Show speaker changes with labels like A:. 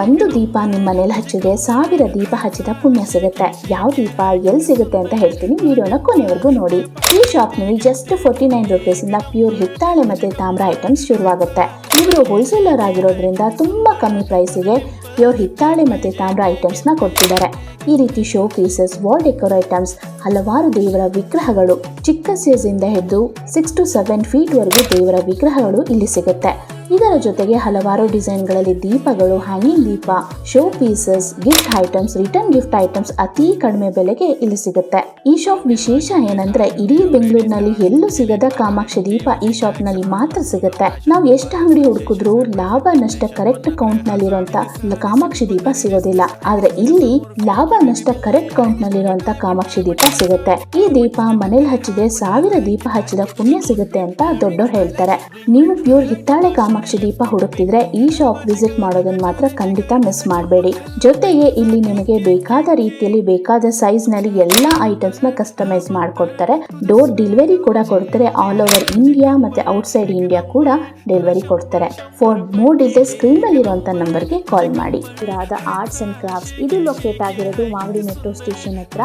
A: ಒಂದು ದೀಪ ನಿಮ್ಮ ಮನೇಲಿ ಹಚ್ಚಿದ್ರೆ ಸಾವಿರ ದೀಪ ಹಚ್ಚಿದ ಪುಣ್ಯ ಸಿಗುತ್ತೆ. ಯಾವ ದೀಪ, ಎಲ್ಲಿ ಸಿಗುತ್ತೆ ಅಂತ ಹೇಳ್ತೀನಿ ವಿಡಿಯೋನ ಕೊನೆವರೆಗೂ ನೋಡಿ. ಈ ಶಾಪ್ನಲ್ಲಿ ಜಸ್ಟ್ ಫೋರ್ಟಿ ನೈನ್ ರುಪೀಸ್ ಇಂದ ಪ್ಯೂರ್ ಹಿತ್ತಾಳೆ ಮತ್ತೆ ತಾಮ್ರ ಐಟಮ್ಸ್ ಶುರುವಾಗುತ್ತೆ. ಇವರು ಹೋಲ್ಸೇಲರ್ ಆಗಿರೋದ್ರಿಂದ ತುಂಬಾ ಕಮ್ಮಿ ಪ್ರೈಸಿಗೆ ಪ್ಯೂರ್ ಹಿತ್ತಾಳೆ ಮತ್ತೆ ತಾಮ್ರ ಐಟಮ್ಸ್ನ ಕೊಡ್ತಿದ್ದಾರೆ. ಈ ರೀತಿ show pieces wall decor items ಹಲವಾರು ದೇವರ ವಿಗ್ರಹಗಳು ಚಿಕ್ಕ ಸೈಜಿಂದ ಹಿಡಿದು ಸಿಕ್ಸ್ ಟು ಸೆವೆನ್ ಫೀಟ್ವರೆಗೂ ದೇವರ ವಿಗ್ರಹಗಳು ಇಲ್ಲಿ ಸಿಗುತ್ತೆ. ಇದರ ಜೊತೆಗೆ ಹಲವಾರು ಡಿಸೈನ್ಗಳಲ್ಲಿ ದೀಪಗಳು ಹ್ಯಾಂಗಿಂಗ್ ದೀಪ show pieces gift items return gift items ಅತಿ ಕಡಿಮೆ ಬೆಲೆಗೆ ಇಲ್ಲಿ ಸಿಗುತ್ತೆ. ಈ ಶಾಪ್ ವಿಶೇಷ ಏನಂದ್ರೆ ಇಡೀ ಬೆಂಗಳೂರಿನಲ್ಲಿ ಎಲ್ಲೂ ಸಿಗದ ಕಾಮಾಕ್ಷಿ ದೀಪ ಈ ಶಾಪ್ನಲ್ಲಿ ಮಾತ್ರ ಸಿಗುತ್ತೆ. ನಾವು ಎಷ್ಟು ಅಂಗಡಿ ಹುಡುಕಿದ್ರು ಲಾಭ, ನಷ್ಟ ಕರೆಕ್ಟ್ ಕೌಂಟ್ ನಲ್ಲಿರುವಂತ ಕಾಮಾಕ್ಷಿ ದೀಪ ಸಿಗೋದಿಲ್ಲ. ಆದ್ರೆ ಇಲ್ಲಿ ಲಾಭ, ನಷ್ಟ ಕರೆಕ್ಟ್ ಕೌಂಟ್ ನಲ್ಲಿರುವಂತ ಕಾಮಾಕ್ಷಿ ದೀಪ ಸಿಗುತ್ತೆ. ಈ ದೀಪ ಮನೇಲಿ ಹಚ್ಚಿದೆ ಸಾವಿರ ದೀಪ ಹಚ್ಚಿದ ಪುಣ್ಯ ಸಿಗುತ್ತೆ ಅಂತ ದೊಡ್ಡವ್ರು ಹೇಳ್ತಾರೆ. ನೀವು ಪ್ಯೂರ್ ಹಿತ್ತಾಳೆ ಕಾಮಾಕ್ಷಿ ದೀಪ ಹುಡುಕ್ತಿದ್ರೆ ಈ ಶಾಪ್ ವಿಸಿಟ್ ಮಾಡೋದನ್ನ ಮಾತ್ರ ಖಂಡಿತ ಮಿಸ್ ಮಾಡಬೇಡಿ. ಜೊತೆಗೆ ಇಲ್ಲಿ ನಿಮಗೆ ಬೇಕಾದ ರೀತಿಯಲ್ಲಿ ಬೇಕಾದ ಸೈಜ್ನಲ್ಲಿ ಎಲ್ಲಾ ಐಟಮ್ಸ್ನ ಕಸ್ಟಮೈಸ್ ಮಾಡಿಕೊಡ್ತಾರೆ. ಡೋರ್ ಡೆಲಿವರಿ ಕೂಡ ಕೊಡ್ತಾರೆ. ಆಲ್ ಓವರ್ ಇಂಡಿಯಾ ಮತ್ತೆ ಔಟ್ ಸೈಡ್ ಇಂಡಿಯಾ ಕೂಡ ಡೆಲಿವರಿ ಕೊಡ್ತಾರೆ. ಫಾರ್ ಮೋರ್ ಡೀಟೇಲ್ಸ್ ಸ್ಕ್ರೀನ್ನಲ್ಲಿ ಇರುವಂತ ನಂಬರ್ಗೆ ಕಾಲ್ ಮಾಡಿ. ಆರ್ಟ್ಸ್ ಅಂಡ್ ಕ್ರಾಫ್ಟ್ಸ್ ಇದು ಲೊಕೇಟ್ ಆಗಿರೋದು ಮಾಗಡಿ ಮೆಟ್ರೋ ಸ್ಟೇಷನ್ ಹತ್ರ.